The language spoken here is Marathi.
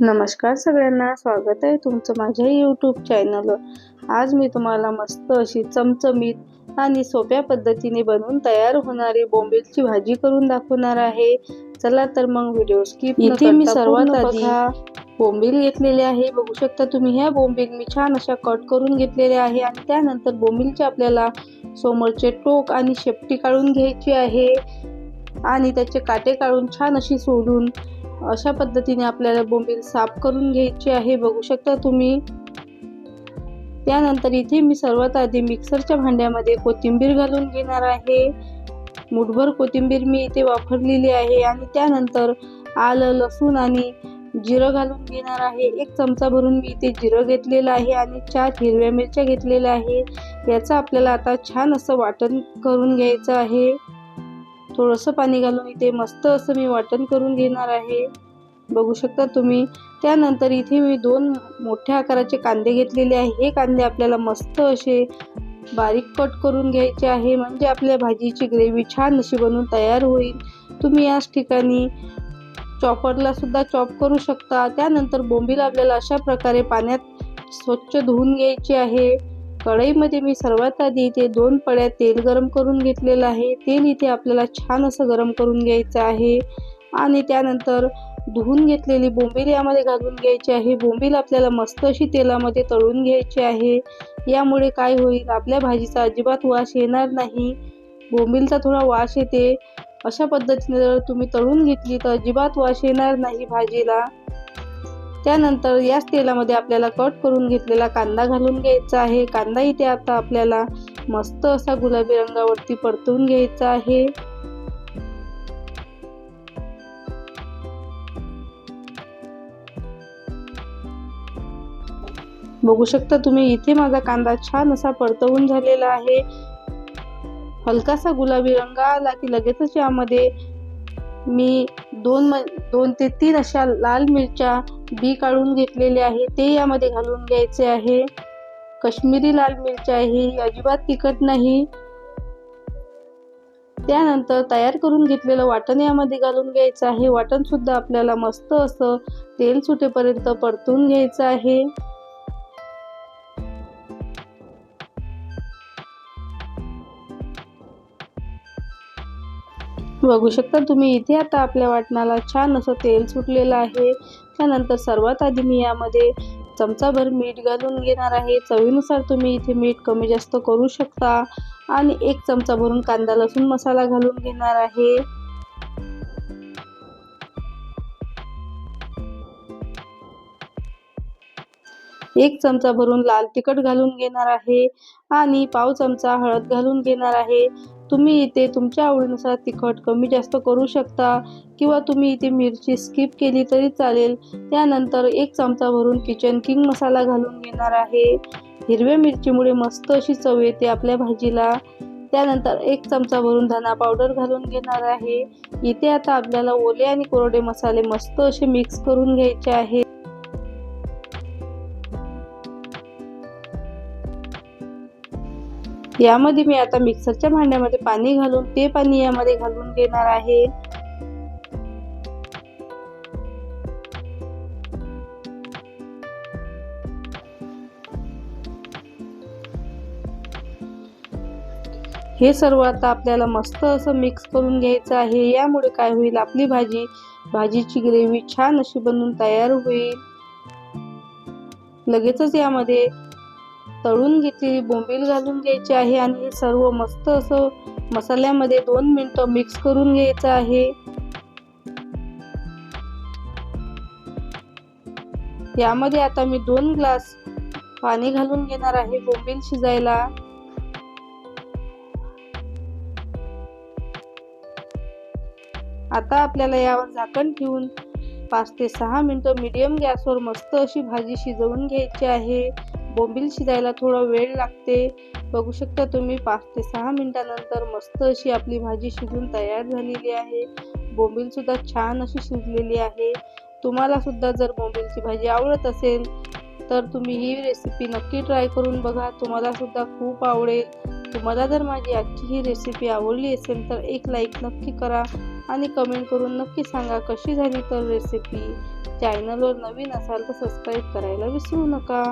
नमस्कार सगळ्यांना स्वागत आहे तुमचं माझ्या यूट्यूब चॅनलवर आज मी तुम्हाला मस्त अशी चमचमीत आणि सोप्या पद्धतीने बनवून तयार होणारी बोंबीलची भाजी करून दाखवणार आहे. चला तर मग व्हिडिओ स्किप इथे मी सर्वात आधी. बोंबील घेतलेले आहे. बघू शकता तुम्ही ह्या बोंबील मी छान अशा कट करून घेतलेले आहे आणि त्यानंतर बोंबीलचे आपल्याला समोरचे टोक आणि शेपटी काढून घ्यायची आहे. आणि त्याचे काटे काढून छान अशी सोडून अशा पद्धतीने आपल्याला बोंबील साफ करून घ्यायची आहे. बघू शकता तुम्ही. त्यानंतर इथे मी सर्वात आधी मिक्सरच्या भांड्यामध्ये कोथिंबीर घालून घेणार आहे. मुठभर कोथिंबीर मी इथे वापरलेली आहे आणि त्यानंतर आलं लसूण आणि जिरं घालून घेणार आहे. एक चमचा भरून मी इथे जिरं घेतलेलं आहे आणि चार हिरव्या मिरच्या घेतलेल्या आहे याचं आपल्याला आता छान असं वाटण करून घ्यायचं आहे. थोडंसं पाणी घालून इथे मस्त असं मी वाटण करून घेणार आहे. बघू शकता तुम्ही. त्यानंतर इथे मी दोन मोठ्या आकाराचे कांदे घेतलेले आहे. हे कांदे आपल्याला मस्त असे बारीक कट करून घ्यायचे आहे. म्हणजे आपल्या भाजीची ग्रेव्ही छान अशी बनवून तयार होईल. तुम्ही याच ठिकाणी चॉपरला सुद्धा चॉप करू शकता. त्यानंतर बोंबील आपल्याला अशा प्रकारे पाण्यात स्वच्छ धुवून घ्यायचे आहे. कढईमध्ये मी सर्वात आधी इथे दोन पळ्या तेल गरम करून घेतलेलं आहे. तेल इथे आपल्याला छान असं गरम करून घ्यायचं आहे. आणि त्यानंतर धुवून घेतलेली बोंबील यामध्ये घालून घ्यायची आहे. बोंबील आपल्याला मस्त अशी तेलामध्ये तळून घ्यायची आहे. यामुळे काय होईल? आपल्या भाजीचा अजिबात वास येणार नाही. बोंबीलचा थोडा वास येते. अशा पद्धतीने जर तुम्ही तळून घेतली तर अजिबात वास येणार नाही भाजीला. त्यानंतर याच तेलामध्ये आपल्याला कट करून घेतलेला कांदा घालून घ्यायचा आहे. कांदा इथे आता आपल्याला मस्त असा गुलाबी रंगावरती परतून घ्यायचा आहे. बघू शकता तुम्ही इथे माझा कांदा छान असा परतवून झालेला आहे. हलकासा गुलाबी रंग आला की लगेचच यामध्ये मी दोन दोन ते तीन अशा लाल मिरच्या बी काढून घेतलेले आहे ते यामध्ये घालून घ्यायचे आहे. कश्मीरी लाल मिरची आहे ही अजिबात तिखट नाही. त्यानंतर तयार करून घेतलेलं वाटण यामध्ये घालून घ्यायचं आहे. वाटण सुद्धा आपल्याला मस्त असं तेल सुटेपर्यंत परतून घ्यायचं आहे. बघू शकता तुम्ही इथे आता आपल्या वाटणाला छान असं तेल सुटलेलं आहे. त्यानंतर सर्वात आधी मी यामध्ये चमचाभर मीठ घालून घेणार आहे. चवीनुसार तुम्ही इथे मीठ कमी जास्त करू शकता. आणि एक चमचा भरून कांदा लसूण मसाला घालून घेणार आहे. एक चमचा भरून लाल तिखट घालून घेणार आहे. आणि पाव चमचा हळद घालून घेणार आहे. तुम्ही इथे तुमच्या आवडीनुसार तिखट कमी जास्त करू शकता किंवा तुम्ही इथे मिरची स्किप केली तरी चालेल. त्यानंतर एक चमचा भरून किचन किंग मसाला घालून घेणार आहे. हिरव्या मिरचीमुळे मस्त अशी चव येते आपल्या भाजीला. त्यानंतर एक चमचा भरून धना पावडर घालून घेणार आहे. इथे आता आपल्याला ओले आणि कोरडे मसाले मस्त असे मिक्स करून घ्यायचे आहे यामध्ये मी आता मिक्सरच्या भांड्यामध्ये पाणी घालून ते पाणी यामध्ये घालून घेणार आहे. हे सर्व आता आपल्याला मस्त असं मिक्स करून घ्यायचं आहे. यामुळे काय होईल? आपली भाजी भाजीची ग्रेव्ही छान अशी बनवून तयार होईल. लगेचच यामध्ये तळून घेतलेली बोंबील घालून घ्यायची आहे आणि हे सर्व मस्त असं मसाल्यामध्ये दोन मिनटं मिक्स करून घ्यायचं आहे. यामध्ये आता मी दोन ग्लास पाणी घालून घेणार आहे बोंबील शिजायला. आता आपल्याला यावर झाकण ठेवून पाच ते सहा मिनटं मीडियम गॅसवर मस्त अशी भाजी शिजवून घ्यायची आहे. बोंबील शिजायला थोडा वेळ लागते. बघू शकता तुम्ही पाच ते सहा मिनिटानंतर मस्त अशी आपली भाजी शिजून तयार झालेली आहे. बोंबीलसुद्धा छान अशी शिजलेली आहे. तुम्हालासुद्धा जर बोंबीलची भाजी आवडत असेल तर तुम्ही ही रेसिपी नक्की ट्राय करून बघा. तुम्हालासुद्धा खूप आवडेल. तुम्हाला जर माझी आजची ही रेसिपी आवडली असेल तर एक लाईक नक्की करा आणि कमेंट करून नक्की सांगा कशी झाली तर रेसिपी चॅनलवर नवीन असाल तर सबस्क्राईब करायला विसरू नका.